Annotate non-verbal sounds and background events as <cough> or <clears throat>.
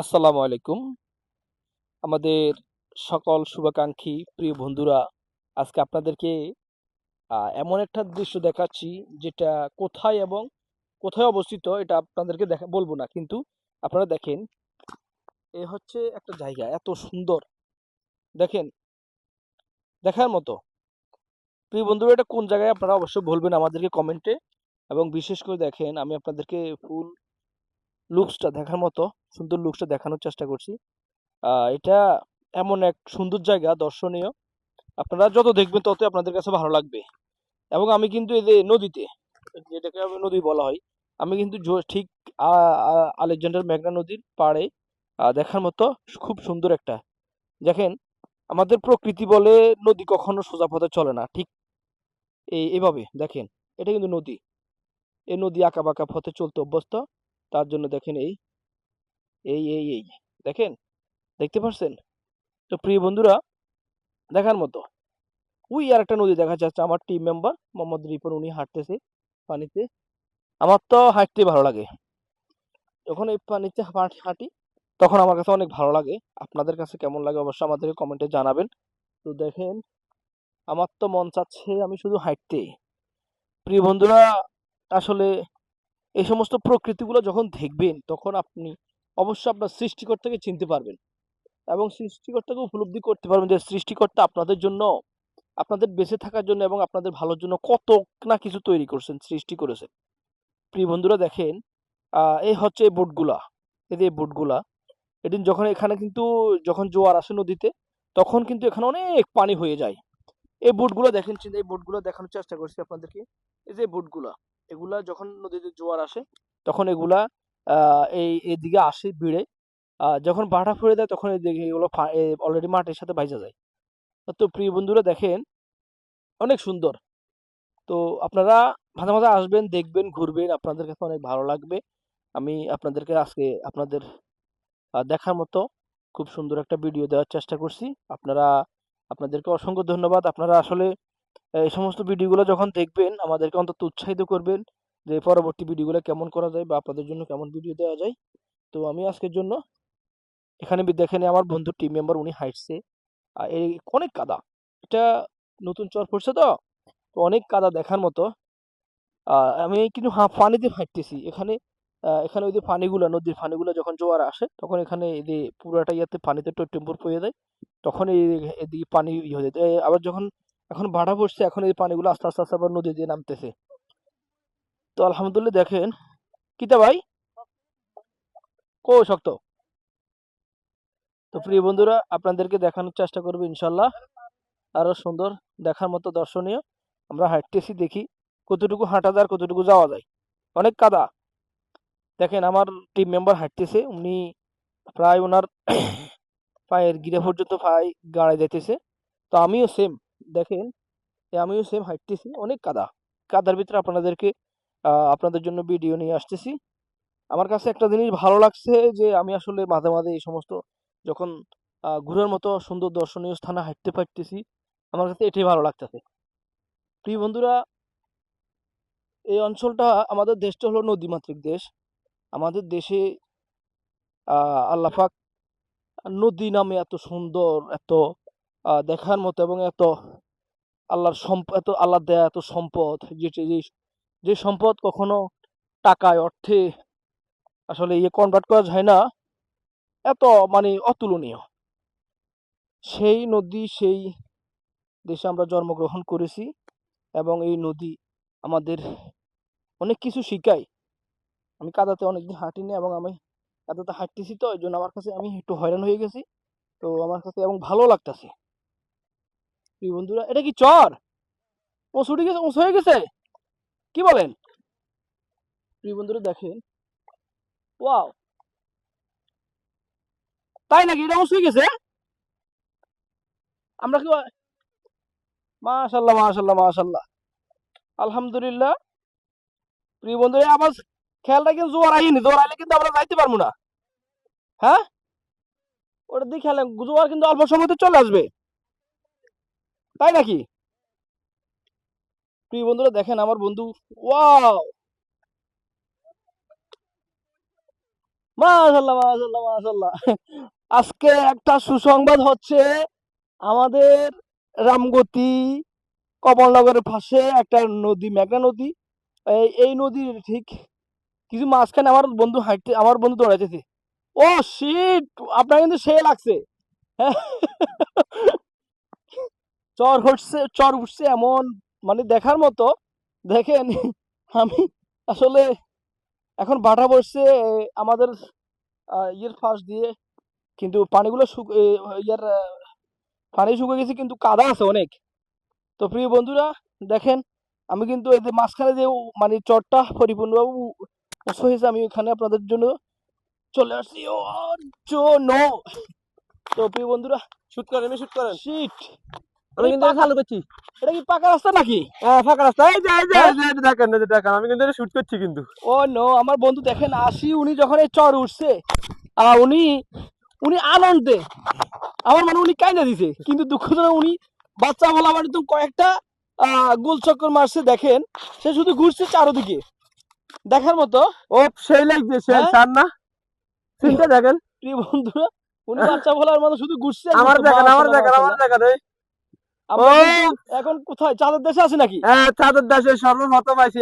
আসসালামু আলাইকুম। আমাদের সকল শুভাকাঙ্ক্ষী প্রিয় বন্ধুরা, আজকে আপনাদেরকে এমন একটা দৃশ্য দেখাচ্ছি যেটা কোথায় এবং কোথায় অবস্থিত এটা আপনাদেরকে দেখা বলব না। কিন্তু আপনারা দেখেন, এ হচ্ছে একটা জায়গা এত সুন্দর। দেখেন, দেখার মতো। প্রিয় বন্ধুরা এটা কোন জায়গায় আপনারা অবশ্যই বলবেন আমাদেরকে কমেন্টে এবং বিশেষ করে দেখেন আমি আপনাদেরকে ফুল লুকসটা দেখার মতো সুন্দর লুকসটা দেখানোর চেষ্টা করছি। এটা এমন এক সুন্দর জায়গা দর্শনীয়। আপনারা যত দেখবেন ততই আপনাদের কাছে ভালো লাগবে। এবং আমি কিন্তু এই যে নদীতে, যেটাকে নদী বলা হয়, আমি কিন্তু ঠিক আলেকজান্ডার মেঘনা নদীর পাড়ে দেখার মতো খুব সুন্দর একটা দেখেন, আমাদের প্রকৃতি বলে নদী কখনো সোজা পথে চলে না। ঠিক এই এভাবে দেখেন, এটা কিন্তু নদী। এই নদী আঁকা-বাঁকা পথে চলতে অভ্যস্ত। তার জন্য দেখেন এই, এই, এই, এই দেখেন? দেখতে পারছেন? তো প্রিয় বন্ধুরা, দেখার মতো। ওই আরেকটা নদী দেখা যাচ্ছে আমার টিম মেম্বার মোহাম্মদ রিপন উনি হাঁটতেছে পানিতে। আমার তো হাঁটতেই ভালো লাগে। যখন এই পানিতে হাঁট হাঁটি তখন আমার কাছে অনেক ভালো লাগে। আপনাদের কাছে কেমন লাগে অবশ্যই আমাদেরকে কমেন্টে জানাবেন। তো দেখেন, আমার তো মন চাচ্ছে আমি শুধু হাঁটতে। প্রিয় বন্ধুরা, আসলে এই সমস্ত প্রকৃতিগুলো যখন দেখবেন তখন আপনি অবশ্যই আপনার সৃষ্টিকর্তাকে চিনতে পারবেন। এবং সৃষ্টিকর্তাকে উপলব্ধি করতে পারবেন যে সৃষ্টিকর্তা আপনাদের জন্য, আপনাদের বেঁচে থাকার জন্য এবং আপনাদের ভালোর জন্য কত না কিছু তৈরি করছেন, সৃষ্টি করেছেন। প্রিয় বন্ধুরা দেখেন, এই হচ্ছে এই বোটগুলা। এই যে বোটগুলা, এদিন যখন এখানে কিন্তু যখন জোয়ার আসে নদীতে, তখন কিন্তু এখানে অনেক পানি হয়ে যায়। এই বোটগুলো দেখেন এই বোটগুলো দেখানোর চেষ্টা করছি আপনাদেরকে। এই যে বোটগুলা, এগুলা যখন নদীতে জোয়ার আসে, তখন এগুলা এই এদিকে আসে ভিড়ে। যখন ভাটা ফুঁড়ে দেয় তখন এদিকে এগুলো অলরেডি মাটির সাথে ভাইসা যায়। তো প্রিয় বন্ধুরা দেখেন, অনেক সুন্দর। তো আপনারা মাঝে, মাঝে আসবেন, দেখবেন, ঘুরবেন। আপনাদের কাছে অনেক ভালো লাগবে। আমি আপনাদেরকে আজকে আপনাদের দেখার মতো খুব সুন্দর একটা ভিডিও দেওয়ার চেষ্টা করছি। আপনারা আপনাদেরকে অসংখ্য ধন্যবাদ। আপনারা আসলে এই সমস্ত ভিডিওগুলো যখন দেখবেন আমাদেরকে অন্তত উৎসাহিত করবেন যে পরবর্তী ভিডিওগুলো কেমন করা যায় বা আপনাদের জন্য কেমন ভিডিও দেওয়া যায়। তো আমি আজকের জন্য এখানে দেখেন আমার বন্ধু টিম মেম্বার উনি হাঁটছে। আর এই অনেক কাদা। এটা নতুন চর পড়ছে তো, তো অনেক কাদা দেখার মতো। আমি কিন্তু পানিতে হাঁটতেছি। এখানে এখানে ওই যে পানিগুলা, নদীর পানিগুলা যখন জোয়ার আসে, তখন এখানে এই যে পুরাটা ইয়াতে পানিতে টইটুম্বুর পইয়া যায়। তখন এই এদিকে পানি ইয়ে হয়ে যায়। আবার যখন এখন ভাড়া পড়ছে, এখন এই পানিগুলো আস্তে, আস্তে, আস্তে আবার নদী দিয়ে নামতেছে। তো আলহামদুলিল্লাহ দেখেন কিতা ভাই? কই শক্ত? তো প্রিয় বন্ধুরা আপনাদেরকে দেখানোর চেষ্টা করব ইনশাআল্লাহ। আরও সুন্দর দেখার মতো দর্শনীয়। আমরা হাঁটতেছি দেখি কতটুকু হাঁটা যায় কতটুকু যাওয়া যায়। অনেক কাদা। দেখেন আমার টিম মেম্বার হাঁটতেছে। উনি প্রায় ওনার <clears throat> পায়ের গিরে পর্যন্ত পায় গাড়ায় যেতেছে তো আমিও সেম দেখেন, আমিও সেম হাঁটতেছি। অনেক কাদা। কাদার ভিতরে আপনাদেরকে আপনাদের জন্য ভিডিও নিয়ে আসতেছি। আমার কাছে একটা জিনিস ভালো লাগছে যে আমি আসলে মাঝে, মাঝে এই সমস্ত যখন ঘুরার মতো সুন্দর দর্শনীয় স্থানে হাঁটতে পারতেছি, আমার কাছে এটাই ভালো লাগতেছে। প্রিয় বন্ধুরা এই অঞ্চলটা আমাদের দেশটা হলো নদীমাতৃক দেশ। আমাদের দেশে আ আল্লাহ পাক নদী নামে এত সুন্দর, এত দেখার মতো এবং এত আল্লাহর সম্প এত আল্লাহ দেয়া এত সম্পদ যেটি যে, যে সম্পদ কখনো টাকায়, অর্থে আসলে ইয়ে কনভার্ট করা যায় না, এত মানে অতুলনীয়। সেই নদী, সেই দেশে আমরা জন্মগ্রহণ করেছি এবং এই নদী আমাদের অনেক কিছু শিখায়। আমি কাদাতে অনেকদিন হাঁটিনি এবং আমি কাদাতে হাঁটতেছি তো এইজন্য আমার কাছে আমি একটু হয়রান হয়ে গেছি। তো আমার কাছে এবং ভালো লাগতাছে। প্রিয় বন্ধুরা এটা কি চর? উঁচু উঠে গেছে উঁচু হয়ে গেছে? কি বলেন? প্রিয় বন্ধুরা দেখেন। ওয়াও! তাই নাকি এটা উঁচু হয়ে গেছে? আমরা কি মাশাআল্লাহ, মাশাআল্লাহ, মাশাআল্লাহ। আলহামদুলিল্লাহ। প্রিয় বন্ধুরা আবার খেয়াল রাখেন জোয়ার আইনি। জোয়ার আইলে কিন্তু আমরা যাইতে পারব না। হ্যাঁ? ওটা দিকে খেয়াল। জোয়ার কিন্তু অল্প সময়তে চলে আসবে। তাই নাকি? প্রিয় বন্ধুরা, দেখেন আমার বন্ধু, ওয়াও! মাশাল্লাহ মাশাল্লাহ মাশাল্লাহ আজকে একটা সুসংবাদ হচ্ছে, আমাদের রামগতি কমলনগরের পাশে একটা নদী, মেঘনা নদী। এই নদীর ঠিক কিছু মাঝখানে আমার বন্ধু হাঁটতে, আমার বন্ধু দৌড়াইতেছে। ও শিট আপনার কিন্তু সে লাগছে। চর উঠছে চর উঠছে এমন মানে দেখার মতো। দেখেন আমি আসলে এখন বাটা এ, আমাদের ইয়ের ফাঁস দিয়ে। কিন্তু পানিগুলো শুক ইয়ার পানি শুকিয়ে গেছে কিন্তু কাদা আছে অনেক। তো প্রিয় বন্ধুরা দেখেন আমি কিন্তু এই যে মাঝখানে যে মানে চরটা পরিপূর্ণভাবে উ- হয়েছে আমি ওখানে আপনাদের জন্য চলে আসছি। ও জন্য তো প্রিয় বন্ধুরা শুট করেন আমি শুট করেন। শিট আমি কিন্তু চালু করছি। এটা কি পাকা রাস্তা নাকি? হ্যাঁ ফাঁকা রাস্তা। এই যে যে। দেখেন দেখেন আমি কিন্তু এটা শুট করছি কিন্তু। ও নো আমার বন্ধু দেখেন আসি উনি যখন এই চর উঠছে আহ, উনি উনি আনন্দে। আমার মানে উনি কাইনা দিছে। কিন্তু দুঃখজনক উনি বাচ্চা বলা মানে তো কয়েকটা গোল চক্কর মারছে দেখেন। সে শুধু ঘুরছে চারোদিকে। দেখার মতো। ও সেই লাগছে সেই হ্যাঁ? না? চিন্তা দেখেন। প্রিয় বন্ধুরা উনি বাচ্চা বলার মতো শুধু ঘুরছে আমার দেখেন আমার দেখেন আমার। দেখেন এই আমরা ও! কিন্তু এখন কোথায়? চাঁদের দেশে আছি নাকি? হ্যাঁ চাঁদের দেশে সর্বপ্রথম আইসি